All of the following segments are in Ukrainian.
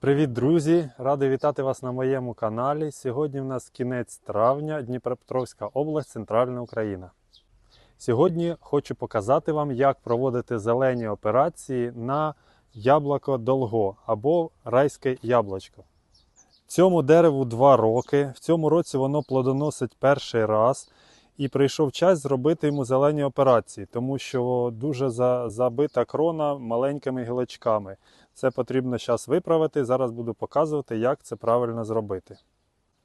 Привіт, друзі! Радий вітати вас на моєму каналі. Сьогодні в нас кінець травня, Дніпропетровська область, Центральна Україна. Сьогодні хочу показати вам, як проводити зелені операції на яблуко долго або райське яблучко. Цьому дереву 2 роки. В цьому році воно плодоносить перший раз. І прийшов час зробити йому зелені операції, тому що дуже за- забита крона маленькими гілочками. Це потрібно зараз виправити. Зараз буду показувати, як це правильно зробити.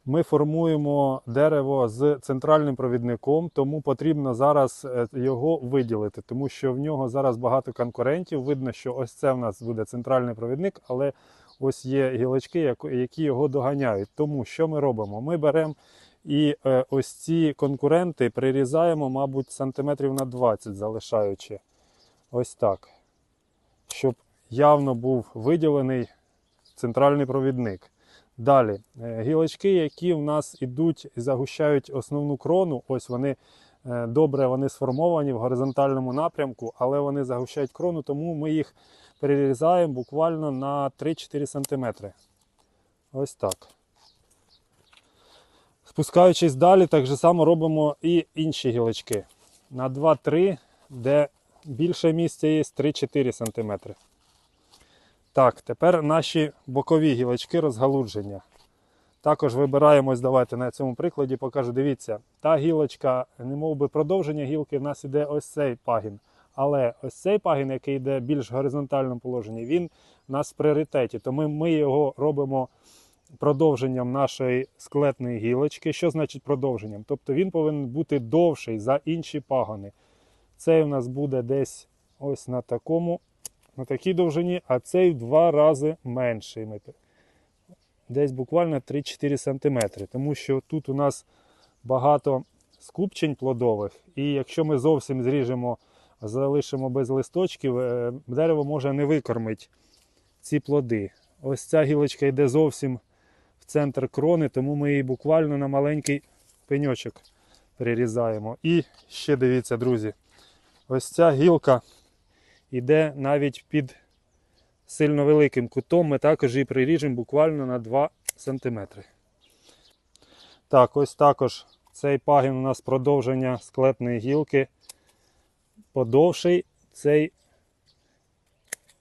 Ми формуємо дерево з центральним провідником, тому потрібно зараз е, його виділити, тому що в нього зараз багато конкурентів. Видно, що ось це в нас буде центральний провідник, але ось є гілочки, які його доганяють. Тому що ми робимо? Ми беремо і е, ось ці конкуренти прирізаємо, мабуть, сантиметрів на 20, залишаючи ось так, щоб явно був виділений центральний провідник. Далі, е, гілочки, які в нас ідуть і загущають основну крону, ось вони е, добре вони сформовані в горизонтальному напрямку, але вони загущають крону, тому ми їх перерізаємо буквально на 3-4 см. Ось так. Спускаючись далі, так же само робимо і інші гілочки. На 2-3, де більше місця є 3-4 см. Так, тепер наші бокові гілочки розгалудження. Також вибираємо, ось давайте на цьому прикладі покажу. Дивіться, та гілочка, не мов би продовження гілки, в нас іде ось цей пагін. Але ось цей пагін, який йде більш в горизонтальному положенні, він у нас в пріоритеті. Тому ми його робимо продовженням нашої склетної гілочки. Що значить продовженням? Тобто він повинен бути довший за інші пагони. Цей у нас буде десь ось на такому, на такій довжині, а цей в два рази менший. Десь буквально 3-4 см. Тому що тут у нас багато скупчень плодових, і якщо ми зовсім зріжемо, залишимо без листочків, е, дерево може не викормити ці плоди. Ось ця гілочка йде зовсім в центр крони, тому ми її буквально на маленький пеньочок прирізаємо. І ще дивіться, друзі, ось ця гілка йде навіть під сильно великим кутом. Ми також її приріжемо буквально на 2 см. Так, ось також цей пагін у нас продовження склетної гілки. Подовший, цей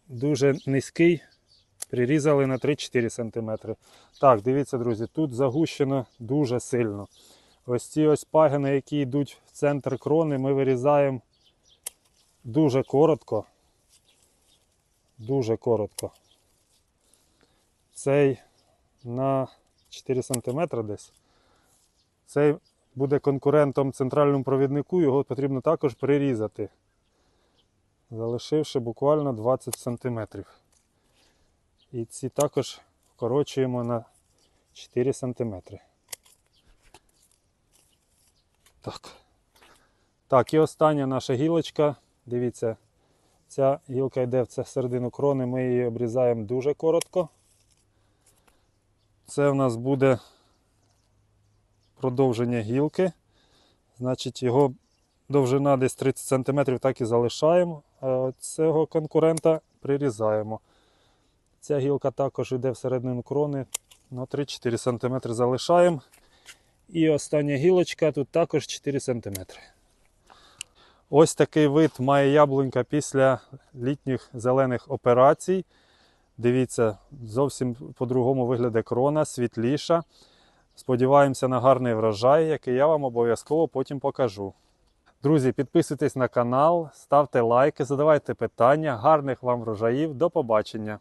дуже низький, прирізали на 3-4 см. Так, дивіться, друзі, тут загущено дуже сильно. Ось ці ось пагини, які йдуть в центр крони, ми вирізаємо дуже коротко. Дуже коротко. Цей на 4 см десь. Цей буде конкурентом центральному провіднику, його потрібно також прирізати, залишивши буквально 20 см. І ці також вкорочуємо на 4 см. Так. Так, і остання наша гілочка. Дивіться, ця гілка йде в це середину крони, ми її обрізаємо дуже коротко. Це в нас буде продовження гілки. Значить, його довжина десь 30 см так і залишаємо. А цього конкурента прирізаємо. Ця гілка також йде всередину крони на 3-4 см залишаємо. І остання гілочка тут також 4 см. Ось такий вид має яблунька після літніх зелених операцій. Дивіться, зовсім по-другому виглядає крона, світліша. Сподіваємося на гарний врожай, який я вам обов'язково потім покажу. Друзі, підписуйтесь на канал, ставте лайки, задавайте питання. Гарних вам врожаїв. До побачення!